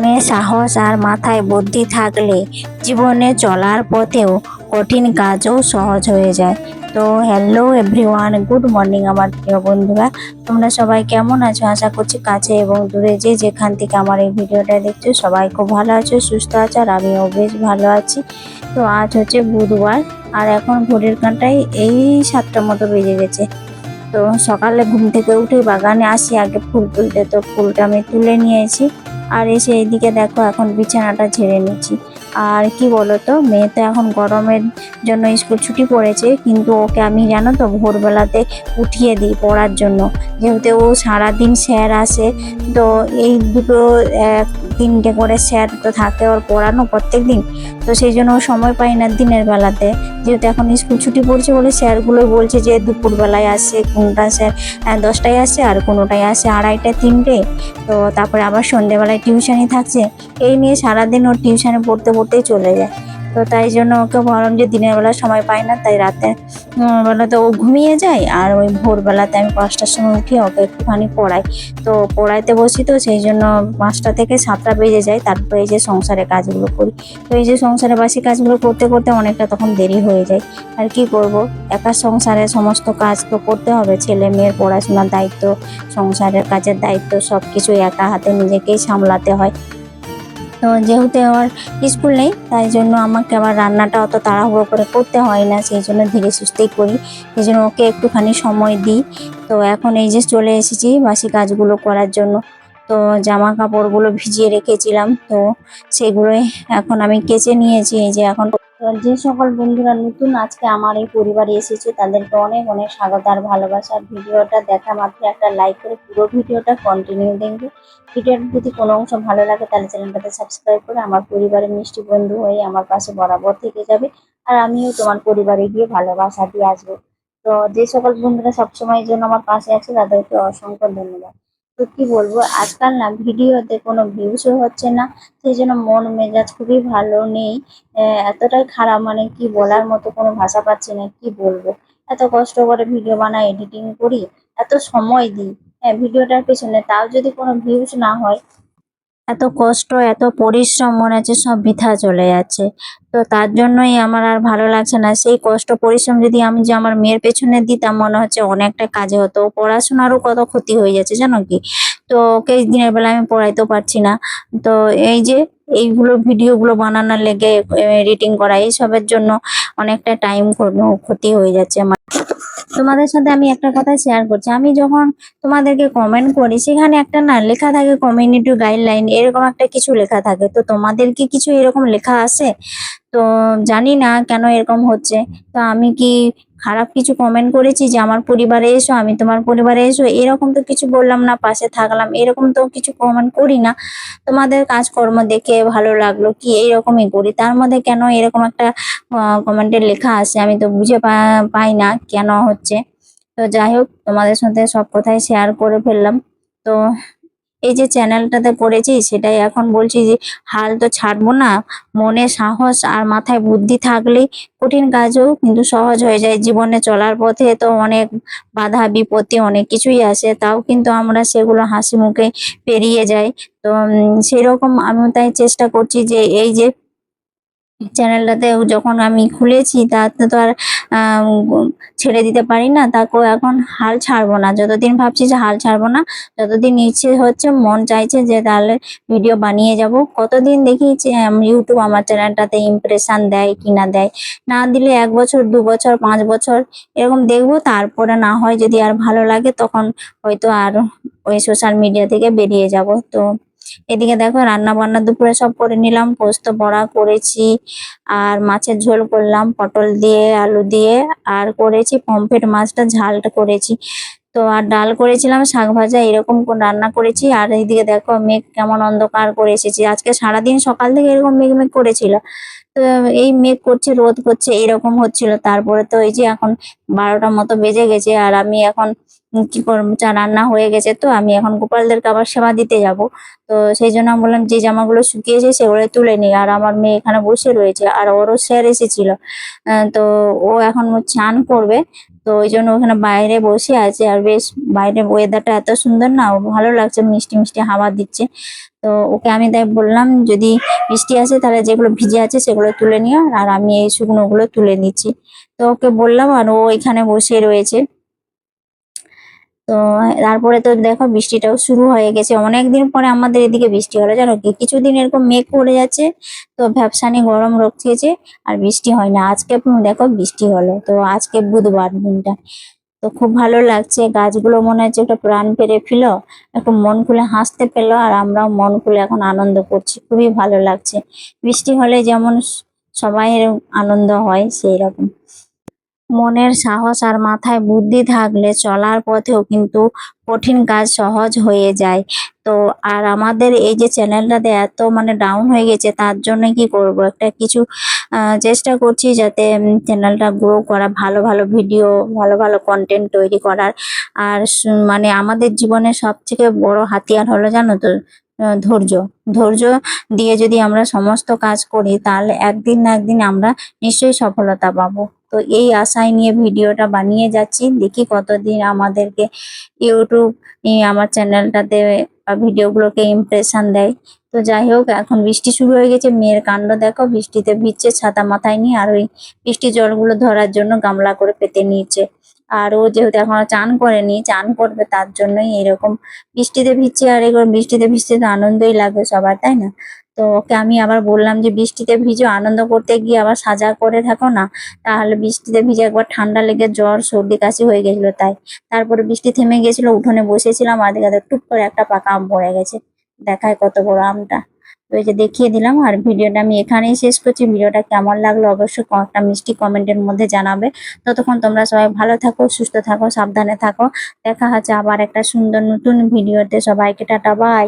মনে সাহস আর মাথায় বুদ্ধি থাকলে জীবনে চলার পথেও কঠিন কাজও সহজ হয়ে যায়। তো হ্যালো এভরিওয়ান গুড মর্নিং আমার প্রিয় বন্ধুরা। তোমরা সবাই কেমন আছো? আশা করছি কাছে এবং দূরে যে যেখান থেকে আমার এই ভিডিওটা দেখছ, সবাই খুব ভালো আছো, সুস্থ আছো আর আমিও বেশ ভালো আছি। তো আজ হচ্ছে বুধবার আর এখন ঘড়ির কাঁটায় এই সাতটা মতো বেজে গেছে। তো সকালে ঘুম থেকে উঠে বাগানে আসি, আগে ফুল তুলতে। তো ফুলটা আমি তুলে নিয়েছি। আর এসে এইদিকে দেখো এখন বিছানাটা ঝেড়ে নিচ্ছি। আর কি বলতো, মেয়ে তো এখন গরমের জন্য স্কুল ছুটি পড়েছে, কিন্তু ওকে আমি জানো তো ভোরবেলাতে উঠিয়ে দিই পড়ার জন্য। যেহেতু ও সারাদিন স্যার আসে, তো এই দুটো তিনটে করে স্যার তো থাকে ওর পড়ানো প্রত্যেক দিন তো সেই জন্য ও সময় পাই না দিনের বেলাতে। যেহেতু এখন স্কুল ছুটি পড়ছে বলে স্যারগুলো বলছে যে দুপুরবেলায় আসে, কোনটা স্যার দশটায় আসে আর কোনোটায় আসে আড়াইটা তিনটে। তো তারপরে আবার সন্ধেবেলায় টিউশনই থাকছে। এই নিয়ে সারাদিন ওর টিউশনে পড়তে পড়তেই চলে যায়। তো তাই জন্য ওকে ভাবলাম যে দিনের বেলা সময় পাই না, তাই রাতে বেলাতে ও ঘুমিয়ে যায় আর ওই ভোরবেলাতে আমি পাঁচটার সময় উঠে ওকে একটুখানি পড়াই। তো পড়াইতে বসি তো, সেই জন্য পাঁচটা থেকে সাতটা বেজে যায়, তারপরে এই যে সংসারে কাজগুলো করি। তো এই যে সংসারে বাসি কাজগুলো করতে করতে অনেকটা তখন দেরি হয়ে যায়। আর কি করব? একা সংসারে সমস্ত কাজ তো করতে হবে, ছেলে মেয়ের পড়াশোনার দায়িত্ব, সংসারের কাজের দায়িত্ব সব কিছু একা হাতে নিজেকেই সামলাতে হয়। তো যেহেতু আমার স্কুল নেই, তাই জন্য আমাকে আবার রান্নাটা অত তাড়াহুড়ো করে করতে হয় না, সেই জন্য ধীরে সুস্থেই করি। সেই জন্য ওকে একটুখানি সময় দিই। তো এখন এই যে চলে এসেছি বাসি কাজগুলো করার জন্য। তো জামা কাপড়গুলো ভিজিয়ে রেখেছিলাম, তো সেগুলোই এখন আমি কেচে নিয়েছি, এই যে এখন যে সকল বন্ধুরা নতুন আজকে আমার এই পরিবারে এসেছে, তাদেরকে অনেক অনেক স্বাগত আর ভালোবাসা। ভিডিওটা দেখা মাত্র একটা লাইক করে পুরো ভিডিওটা কন্টিনিউ দেখবে। ভিডিওর প্রতি কোনো অংশ ভালো লাগে, তাহলে চ্যানেলটাতে সাবস্ক্রাইব করে আমার পরিবারের মিষ্টি বন্ধু হয়ে আমার পাশে বরাবর থেকে যাবে। আর আমিও তোমার পরিবারে গিয়ে ভালোবাসা দিয়ে আসব। তো যে সকল বন্ধুরা সবসময়ের জন্য আমার পাশে আছে, তাদেরকে অসংখ্য ধন্যবাদ। তো কি বলব, আজকাল না ভিডিওতে কোনো ভিউসও হচ্ছে না, সেই জন্য মন মেজাজ খুবই ভালো নেই। এতটাই খারাপ মানে কি বলার মতো কোনো ভাষা পাচ্ছি না, কি বলব? এত কষ্ট করে ভিডিও বানাই এডিটিং করি, এত সময় দিই। হ্যাঁ ভিডিওটার পেছনে তাও যদি কোনো ভিউজ না হয় এত কষ্ট, এত পরিশ্রম, মনে হচ্ছে সব বৃথা চলে যাচ্ছে। তো তার জন্যই আমার আর ভালো লাগছে না। সেই কষ্ট, পরিশ্রম যদি আমি যে আমার মেয়ের পেছনে দিতাম, মনে হচ্ছে অনেকটা কাজে হতো। পড়াশোনারও কত ক্ষতি হয়ে যাচ্ছে, জানো কি? তো ওকে দিনের বেলা আমি পড়াইতেও পারছি না। তো এই যে এইগুলো ভিডিওগুলো বানানোর লেগে এডিটিং করা, এইসবের জন্য অনেকটা টাইম ক্ষতি হয়ে যাচ্ছে আমার। তোমাদের সাথে আমি একটা কথা শেয়ার করছি। আমি যখন তোমাদেরকে কমেন্ট করি, সেখানে একটা না লেখা থাকে কমিউনিটি গাইডলাইন এরকম একটা কিছু লেখা থাকে। তো তোমাদের কি কিছু এরকম লেখা আছে? তো জানি না কেন এরকম হচ্ছে। তো আমি কি খারাপ কিছু কমেন্ট করেছি যে, আমার পরিবারে এসো, আমি তোমার পরিবারে এসো। এরকম তো কিছু বললাম না, পাশে থাকলাম। এরকম তো কিছু কমেন্ট করি না। তোমাদের কাজকর্ম দেখে ভালো লাগল কি? এইরকমই করি। তার মধ্যে কেন এরকম একটা কমেন্টের লেখা আছে, আমি তো বুঝে পাই না কেন হচ্ছে। তো যাই হোক, তোমাদের সাথে সব কথাই শেয়ার করে ফেললাম। তো এই যে চ্যানেলটাতে পড়েছি, সেটাই এখন বলছি যে হাল তো ছাড়বো না। মনে সাহস আর মাথায় বুদ্ধি থাকলেই কঠিন কাজও কিন্তু সহজ হয়ে যায়। জীবনে চলার পথে তো অনেক বাধা, বিপত্তি, অনেক কিছুই আসে, তাও কিন্তু আমরা সেগুলো হাসি মুখে পেরিয়ে যাই। তো সেরকম আমি তাই চেষ্টা করছি যে এই যে চ্যানেলটাতে যখন আমি খুলেছি, তাতে তো আর ছেড়ে দিতে পারি না। তাকেও এখন হাল ছাড়বো না। যতদিন ভাবছি যে হাল ছাড়বো না যতদিন ইচ্ছে হচ্ছে, মন চাইছে যে তাহলে ভিডিও বানিয়ে যাব। কতদিন দেখি যে ইউটিউব আমার চ্যানেলটাতে ইমপ্রেশন দেয় কি না দেয়। না দিলে এক বছর, দু বছর, পাঁচ বছর এরকম দেখব। তারপরে না হয় যদি আর ভালো লাগে, তখন হয়তো আর ওই সোশ্যাল মিডিয়া থেকে বেরিয়ে যাব। তো এদিকে দেখো রান্না বান্না দুপুরে সব করে নিলাম, পোস্ত বড়া করেছি, আর মাছের ঝোল করলাম, পটল দিয়ে, আলু দিয়ে, আর করেছি পমফ্রেট মাছটা ঝালটা করেছি। তো আর ডাল করেছিলাম, শাক ভাজা এরকম রান্না করেছি। আর এইদিকে দেখো মেঘ কেমন অন্ধকার করে এসেছি। আজকে সারাদিন সকাল থেকে এরকম মেঘ মেঘ করেছিল। তো এই মেঘ করছে, রোদ করছে, এরকম হচ্ছিল। তারপরে তো এই যে এখন বারোটার মতো বেজে গেছে আর আমি এখন কি করব, চা রান্না হয়ে গেছে তো। আমি এখন গোপালদেরকে আবার সেবা দিতে যাব। তো সেই জন্য আমি বললাম, যে জামাগুলো শুকিয়েছে সেগুলো তুলে নিই। আর আমার মেয়ে এখানে বসে রয়েছে। আর ওরও স্যার এসেছিল। তো ও এখন স্নান করবে। তো ওই জন্য ওখানে বাইরে বসে আছে আর বেশ বাইরে ওয়েদারটা এত সুন্দর না, ভালো লাগছে, মিষ্টি মিষ্টি হাওয়া দিচ্ছে। তো ওকে আমি তাই বললাম, যদি মিষ্টি আছে তাহলে যেগুলো ভিজে আছে সেগুলো তুলে নিও, আর আমি এই শুকনোগুলো তুলে নিচ্ছি। তো ওকে বললাম, আর ও এখানে বসে রয়েছে। তো তারপরে তো দেখো বৃষ্টিটাও শুরু হয়ে গেছে। অনেকদিন পরে আমাদের এদিকে বৃষ্টি হলো, জানো কি? কিছুদিন এরকম মেঘ পড়ে যাচ্ছে, তো ভ্যাপসানি গরম রক্ষেছে আর বৃষ্টি হয় না। আজকে দেখো বৃষ্টি হলো, তো আজকে বুধবার দিনটা। তো খুব ভালো লাগছে, গাছগুলো মনে হচ্ছে একটা প্রাণ পেরে ফেল, একটু মন খুলে হাসতে পেল আর আমরাও মন খুলে এখন আনন্দ করছি, খুবই ভালো লাগছে। বৃষ্টি হলে যেমন সবাইয়ের আনন্দ হয় সেই রকম মনের সাহস আর মাথায় বুদ্ধি থাকলে চলার পথেও কিন্তু কঠিন কাজ সহজ হয়ে যায়। তো আর আমাদের এই যে চ্যানেলটাতে এত মানে ডাউন হয়ে গেছে, তার জন্য কি করব? একটা কিছু চেষ্টা করছি যাতে চ্যানেলটা গ্রো করা, ভালো ভালো ভিডিও ভালো ভালো কন্টেন্ট তৈরি করার। আর মানে আমাদের জীবনে সব থেকে বড় হাতিয়ার হলো জানো তো ধৈর্য। ধৈর্য দিয়ে যদি আমরা সমস্ত কাজ করি, তাহলে একদিন না একদিন আমরা নিশ্চয়ই সফলতা পাবো। তো এই আশায় নিয়ে ভিডিওটা বানিয়ে যাচ্ছি। দেখি কতদিন আমাদেরকে ইউটিউব আমার চ্যানেলটাতে ভিডিওগুলোকে ইমপ্রেশন দেয়। তো যাই হোক, এখন বৃষ্টি শুরু হয়ে গেছে, মেয়ের কাণ্ড দেখো। বৃষ্টিতে ভিজছে, ছাতা মাথায় নিয়ে, আর ওই বৃষ্টি জলগুলো ধরার জন্য গামলা করে পেতে নিয়েছে। আর ও যেহেতু এখনও চান করেনি, চান করবে তার জন্যই এরকম বৃষ্টিতে ভিজছে আর এগুলো বৃষ্টিতে ভিজতে তো আনন্দই লাগবে সবার, তাই না? তো ওকে আমি আবার বললাম যে বৃষ্টিতে ভিজো, আনন্দ করতে গিয়ে আবার সাজা করে থাকো না, তাহলে বৃষ্টিতে ভিজে একবার ঠান্ডা লেগে জ্বর, সর্দি, কাশি হয়ে গেছিল তাই। তারপরে বৃষ্টি থেমে গেছিল, উঠোনে বসেছিলাম আর দেখে টুপ করে একটা পাকা আম পড়ে গেছে। দেখায় কত বড় আমটা। তো এই যে দেখিয়ে দিলাম, আর ভিডিওটা আমি এখানেই শেষ করছি। ভিডিওটা কেমন লাগল অবশ্যই একটা মিষ্টি কমেন্টের মধ্যে জানাবে। ততক্ষণ তোমরা সবাই ভালো থাকো, সুস্থ থাকো, সাবধানে থাকো। দেখা হচ্ছে আবার একটা সুন্দর নতুন ভিডিওতে। সবাইকে টাটা, বাই।